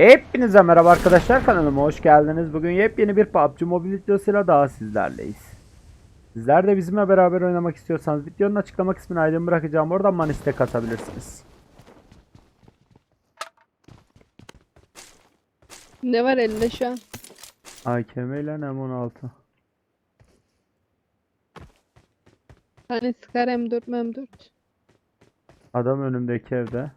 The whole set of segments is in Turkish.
Hepinize merhaba arkadaşlar kanalıma hoş geldiniz. Bugün yepyeni bir PUBG Mobile videosuyla daha sizlerleyiz. Sizler de bizimle beraber oynamak istiyorsanız videonun açıklama kısmına aydın bırakacağım. Oradan bana istek atabilirsiniz. Ne var elinde şu an? AKM ile M16. Hani Scar M4 M4. Adam önümdeki evde.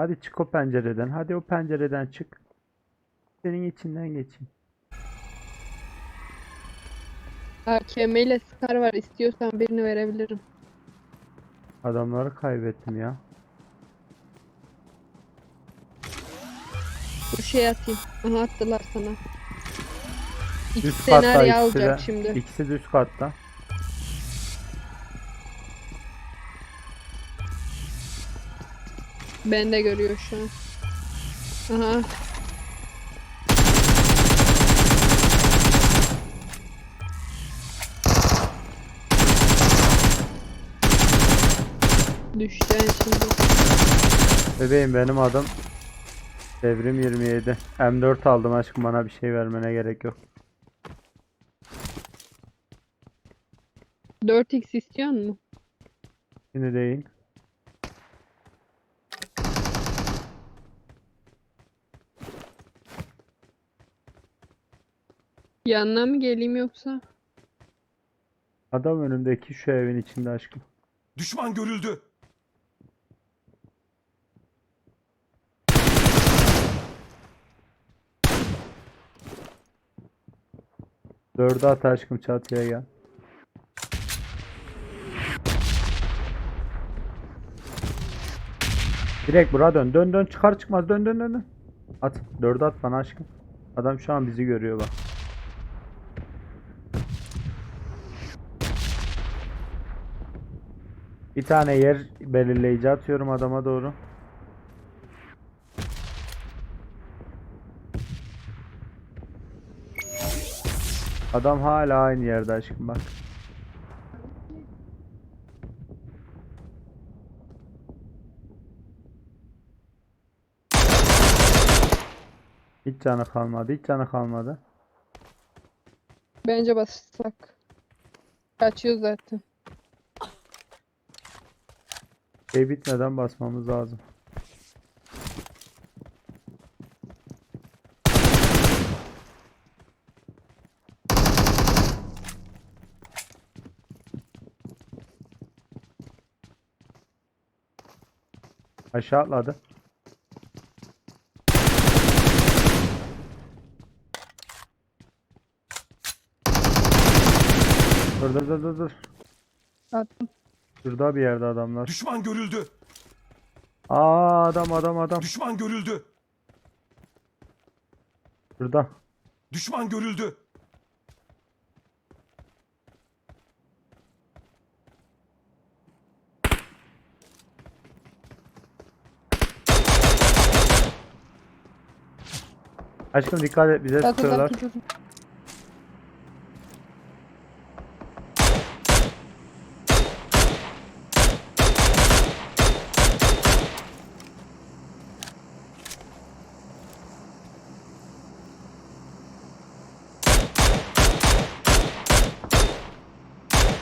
Hadi çık o pencereden. Hadi o pencereden çık. Senin içinden geçeyim. AKM ile Scar var. İstiyorsan birini verebilirim. Adamları kaybettim ya. Bu şey atayım. Aha attılar sana. İki Üst katta senaryo ikisi alacak de. şimdi. İkisi de üst katta. Ben de görüyor şu an. Aha. Düşeceksin şimdi. Bebeğim benim adım Devrim 27. M4 aldım aşkım bana bir şey vermene gerek yok. 4x istiyor mu? Şimdi değil. Yanına mı geleyim yoksa? Adam önümdeki şu evin içinde aşkım. Düşman görüldü. Dördü at aşkım çatıya gel. Direkt bura dön. Dön dön çıkar çıkmaz dön dön dön. dön. At. Dördü at bana aşkım. Adam şu an bizi görüyor bak. Bir tane yer belirleyici atıyorum adama doğru. Adam hala aynı yerde aşkım bak. Hiç canı kalmadı, hiç canı kalmadı. Bence bassak. Kaçıyor zaten. Şey bitmeden basmamız lazım. Aşağı atladı. Dur dur dur dur. Attım. Şurada bir yerde adamlar. Düşman görüldü. Aa adam adam adam. Düşman görüldü. Şurada. Düşman görüldü. Aşkım dikkat et bize sıkıyorlar. Çatıdaki çocuk.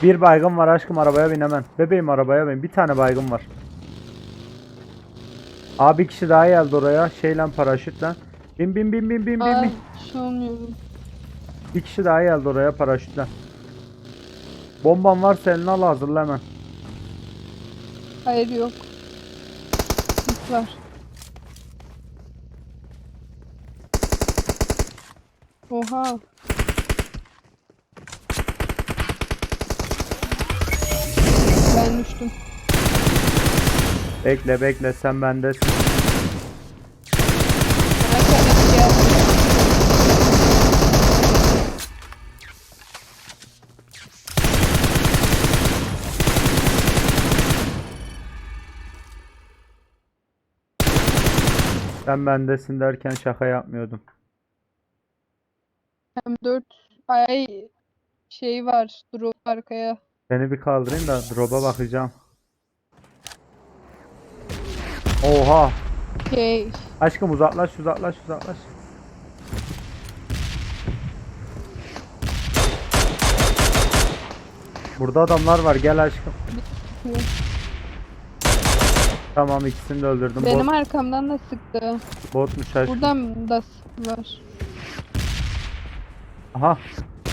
Bir baygın var aşkım arabaya bin hemen. Bebeğim arabaya bin. Bir tane baygın var. Abi kişi daha geldi oraya. Şeyle paraşütle. Bin bin bin bin bin bin Aa, bin. şey olmuyor. Bir kişi daha geldi oraya paraşütle. Bomban varsa eline al hazırla hemen. Hayır yok. Var. Oha. Ben düştüm. Bekle bekle sen bendesin. Sen bendesin derken şaka yapmıyordum. Hem 4 ay şey var. Drop arkaya. Seni bir kaldırayım da drop'a bakacağım. Oha. Şey, Aşkım uzaklaş uzaklaş uzaklaş. Burada adamlar var gel aşkım. Tamam ikisini de öldürdüm. benim Bot, arkamdan da sıktı. botmuş aşkım. Buradan da var. Aha.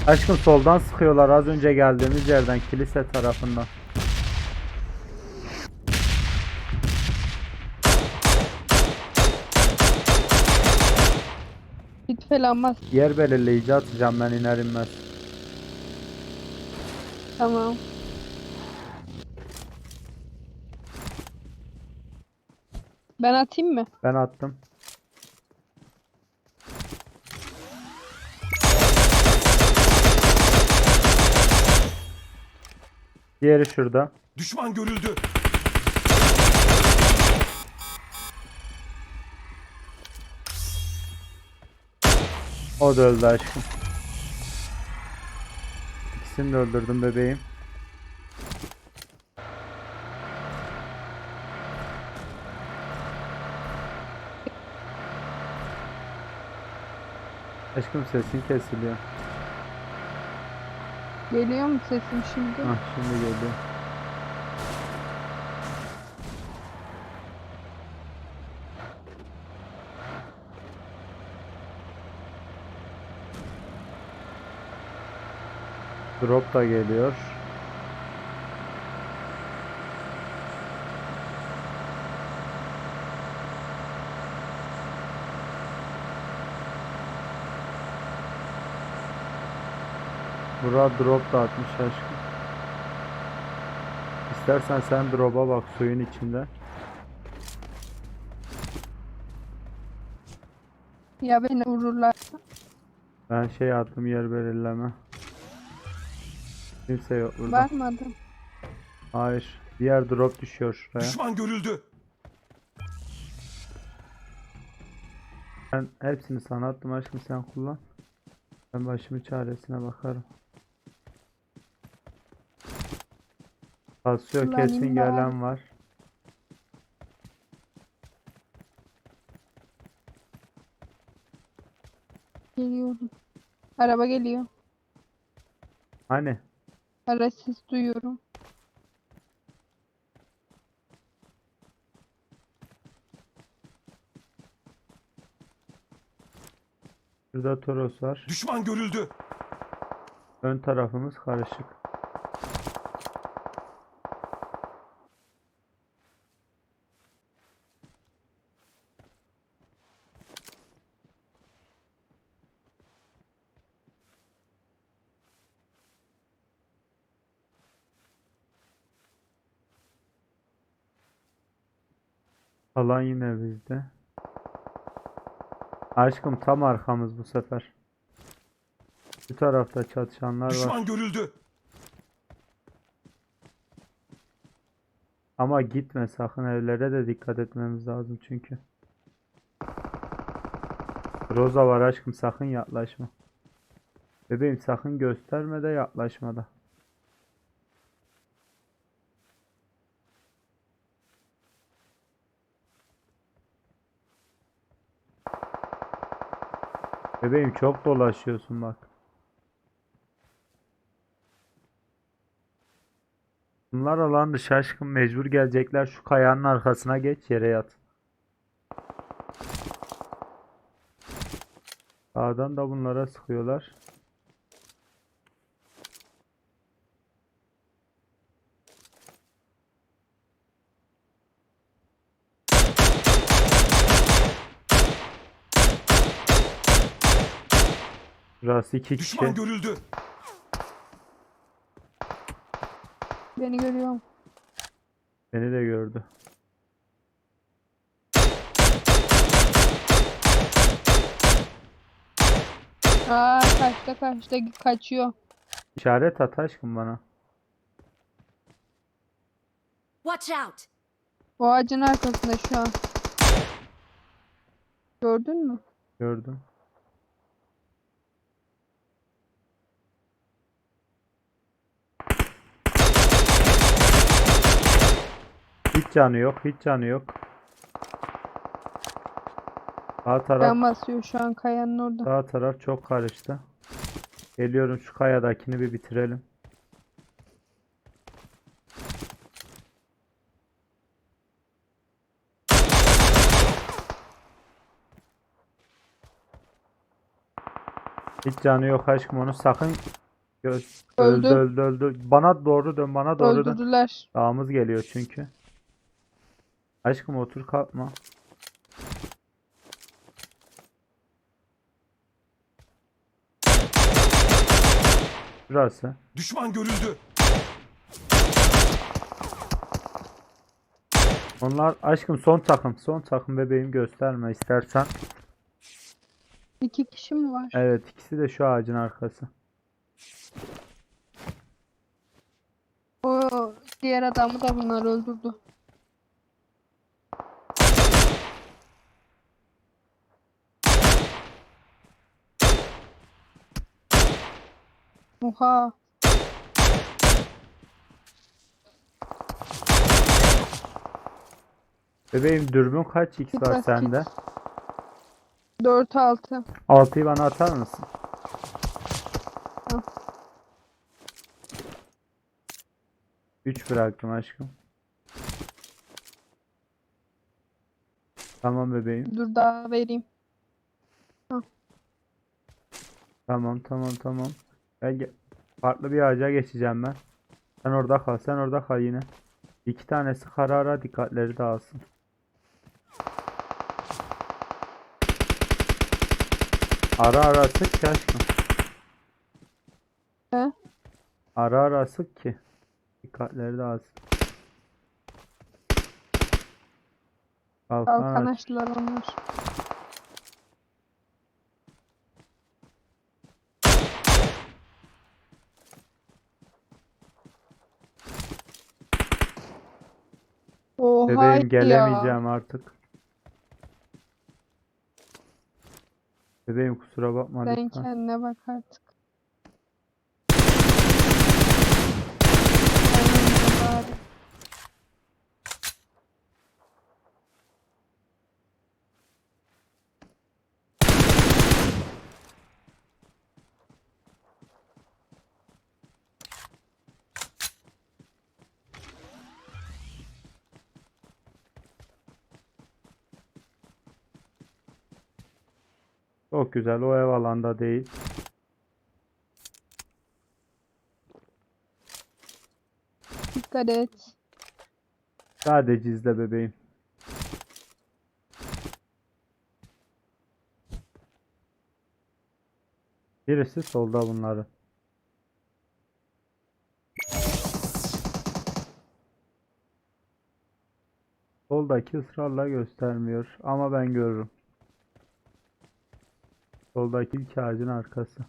Aşkım soldan sıkıyorlar az önce geldiğimiz yerden kilise tarafından. Hit falan bas. Yer belirleyici atacağım ben iner inmez. Tamam. Ben atayım mı? Ben attım. Diğeri şurada. Düşman görüldü. O da öldü aşkım. İkisini de öldürdüm bebeğim. Aşkım sesin kesiliyor. Geliyor mu sesim şimdi? Hah şimdi geliyor. Drop da geliyor. Bura drop da atmış aşkım. İstersen sen drop'a bak suyun içinde. Ya beni vururlarsa? Ben şey attım yer belirleme. Kimse yok burada. Var mı adam? Hayır. Diğer drop düşüyor şuraya. Düşman görüldü. Ben hepsini sana attım aşkım sen kullan. Ben başımın çaresine bakarım. Basıyor kesin gelen var. Geliyorum. Araba geliyor. Hani? Ara ses duyuyorum. Şurada Toros var. Düşman görüldü. Ön tarafımız karışık. Alan yine bizde. Aşkım tam arkamız bu sefer. Bu tarafta çatışanlar var. Düşman görüldü. Ama gitme sakın evlere de dikkat etmemiz lazım çünkü. Roza var aşkım sakın yaklaşma. Bebeğim sakın gösterme de yaklaşma da. Bebeğim çok dolaşıyorsun bak. Bunlar alan dışı aşkım mecbur gelecekler. Şu kayanın arkasına geç yere yat. Sağdan da bunlara sıkıyorlar. Burası iki kişi. Düşman görüldü. Beni görüyorum. Beni de gördü. Aa kaçta kaçta kaçıyor. İşaret at aşkım bana. Watch out! O ağacın arkasında şu an. Gördün mü? Gördüm. Hiç canı yok, hiç canı yok. Sağ taraf Ben basıyor şu an kayanın orada. Sağ taraf çok karıştı. Geliyorum şu kayadakini bir bitirelim. Hiç canı yok aşkım onu sakın göz öldü Öldü. öldü öldü. Bana doğru dön bana doğru dön. Öldürdüler. Dağımız geliyor çünkü. Aşkım otur kalkma. Burası. Düşman görüldü. Onlar aşkım son takım. Son takım bebeğim gösterme istersen. İki kişi mi var? Evet ikisi de şu ağacın arkası. O diğer adamı da bunlar öldürdü. Oha. Bebeğim dürbün kaç x var sende? 4-6. 6'yı bana atar mısın? Al. 3 bıraktım aşkım. Tamam bebeğim. Dur daha vereyim. Tamam tamam tamam. Ben farklı bir ağaca geçeceğim ben. Sen orada kal, sen orada kal yine. İki tanesi karara dikkatleri dağılsın. Ara ara sık ki aşkım. He? Ara ara sık ki. Dikkatleri dağılsın. Kalkan Kalkan onlar. Oha Bebeğim ya. gelemeyeceğim artık. Bebeğim kusura bakma Sen lütfen. kendine bak artık. Aynen bari. Çok güzel. O ev alanda değil. Dikkat et. Sadece izle bebeğim. Birisi solda bunları. Soldaki ısrarla göstermiyor ama ben görürüm. Soldaki iki ağacın arkası.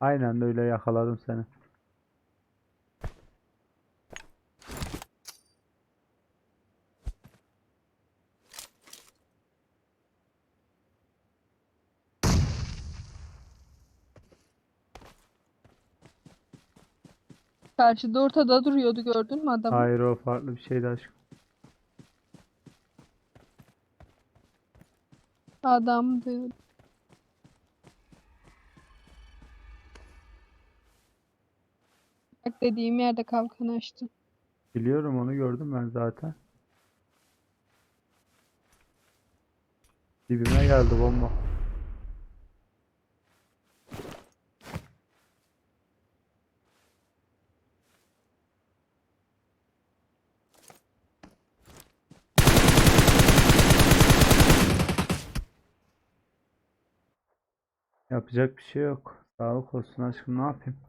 Aynen öyle yakaladım seni. Karşıda ortada duruyordu gördün mü adamı? Hayır o farklı bir şeydi aşkım. Adam diyor. Bak dediğim yerde kalkan açtı. Biliyorum onu gördüm ben zaten. Dibime geldi bomba. Yapacak bir şey yok. Sağlık olsun aşkım ne yapayım?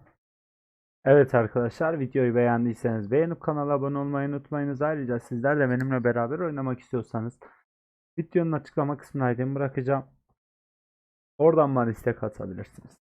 Evet arkadaşlar videoyu beğendiyseniz beğenip kanala abone olmayı unutmayınız. Ayrıca sizler de benimle beraber oynamak istiyorsanız videonun açıklama kısmına ID'mi bırakacağım. Oradan bana istek atabilirsiniz.